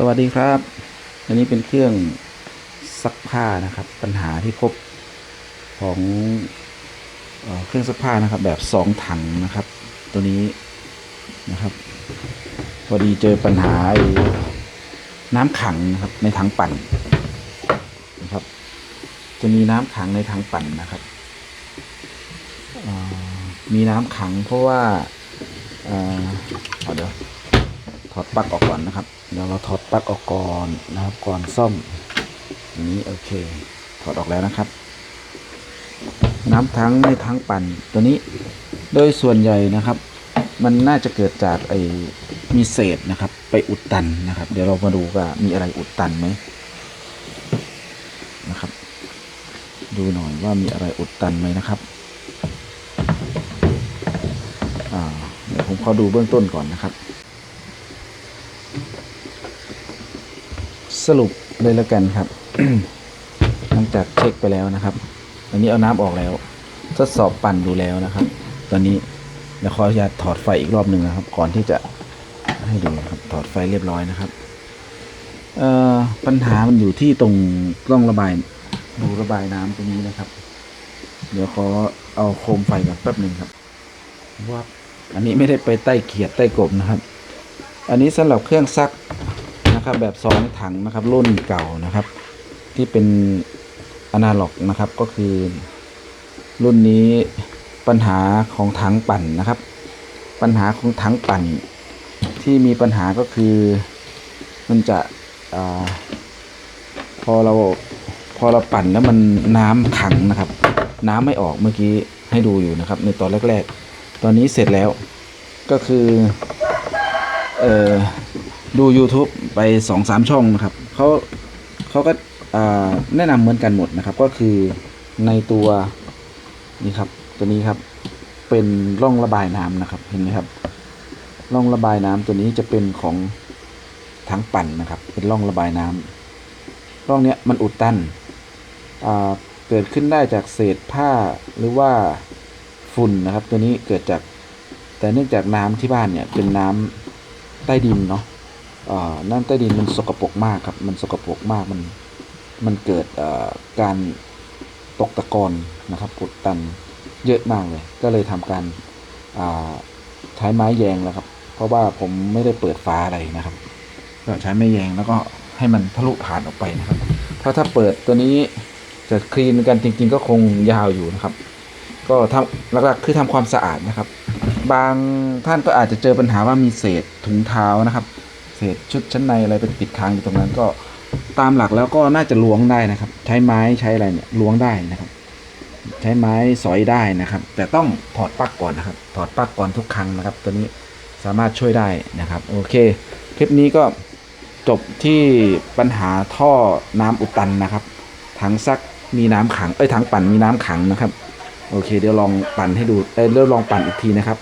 สวัสดีครับ อันนี้เป็นเครื่องซักผ้านะครับ ปัญหาที่พบของเอเครื่องซักผ้านะครับ แบบสองถังนะครับ ตัวนี้นะครับพอดีเจอปัญหาน้ำขังนะครับ ในถังปั่นนะครับ จะมีน้ำขังในถังปั่นนะครับมีน้ำขังเพราะว่าเอ่าเดี๋ยว อดปลั๊กออกก่อนนะครับเดี๋ยวเราถอดปลั๊กออกก่อนนะครับก่อนซ่อมอันนี้โอเคถอดออกแล้วนะครับ น้ำทั้งในทั้งปั่นตัวนี้โดยส่วนใหญ่นะครับ มันน่าจะเกิดจากไอ้มีเศษนะครับ ไปอุดตันนะครับ เดี๋ยวเรามาดูว่ามีอะไรอุดตันไหมนะครับ ดูหน่อยว่ามีอะไรอุดตันไหมนะครับอ่าเดี๋ยวผมขอดูเบื้องต้นก่อนนะครับ สรุปเลยแล้วกันครับ หลังจากเช็คไปแล้วนะครับอันนี้เอาน้ำออกแล้ว ทดสอบปั่นดูแล้วนะครับ ตอนนี้เดี๋ยวขออนุญาตถอดไฟอีกรอบหนึ่งนะครับ ก่อนที่จะให้ดูนะครับถอดไฟเรียบร้อยนะครับเอ่อปัญหามันอยู่ที่ตรงร่องระบายรูระบายน้ำตรงนี้นะครับ เดี๋ยวขอเอาโคมไฟก่อนแป๊บหนึ่งครับว่าอันนี้ไม่ได้ไปใต้เขียดใต้กบนะครับ อันนี้สำหรับเครื่องซัก นะครับ แบบซองถังนะครับ รุ่นเก่านะครับ ที่เป็นอนาล็อกนะครับก็คือ รุ่นนี้ปัญหาของถังปั่นนะครับ ปัญหาของถังปั่น ที่มีปัญหาก็คือมันจะอพอเราพอเราปั่นแล้วมันน้ำขังนะครับ น้ำไม่ออกเมื่อกี้ให้ดูอยู่นะครับ ในตอนแรก ๆ ตอนนี้เสร็จแล้วก็คือเอ่อ ดู YouTube ไปสองสามช่องนะครับเขาเขาก็แนะนำเหมือนกันหมดนะครับ ก็คือในตัวนี่ครับตัวนี้ครับเป็นร่องระบายน้ำนะครับเห็นไหมครับร่องระบายน้ำตัวนี้จะเป็นของถังปั่นนะครับ เป็นร่องระบายน้ำร่องเนี้ยมันอุดตันเกิดขึ้นได้จากเศษผ้าหรือว่าฝุ่นนะครับ ตัวนี้เกิดจากแต่เนื่องจากน้ำที่บ้านเนี่ยเป็นน้ำใต้ดินเนาะ น้ำใต้ดินมันสกปรกมากครับ มันสกปรกมาก มัน มันเกิดการตกตะกอนนะครับกดตันเยอะมากเลย ก็เลยทำการใช้ไม้แยงแล้วครับ เพราะว่าผมไม่ได้เปิดฟ้าอะไรนะครับ ก็ใช้ไม้แยงแล้วก็ให้มันทะลุผ่านออกไปนะครับ เพราะถ้าเปิดตัวนี้จะคลีนกันจริง ๆ ก็คงยาวอยู่นะครับ ก็ทำหลักๆคือทำความสะอาดนะครับ บางท่านก็อาจจะเจอปัญหาว่ามีเศษถุงเท้านะครับ เศษชุดชั้นในอะไรไปติดค้างอยู่ตรงนั้นก็ตามหลักแล้วก็น่าจะล้วงได้นะครับ ใช้ไม้ใช้อะไรเนี่ยล้วงได้นะครับ ใช้ไม้สอยได้นะครับ แต่ต้องถอดปลั๊กก่อนนะครับ ถอดปลั๊กก่อนทุกครั้งนะครับ ตัวนี้สามารถช่วยได้นะครับ โอเค คลิปนี้ก็จบที่ปัญหาท่อน้ำอุดตันนะครับ ถังซักมีน้ำขังเอ้ยถังปั่นมีน้ำขังนะครับ โอเค เดี๋ยวลองปั่นให้ดูเอ้ยเดี๋ยวลองปั่นอีกทีนะครับ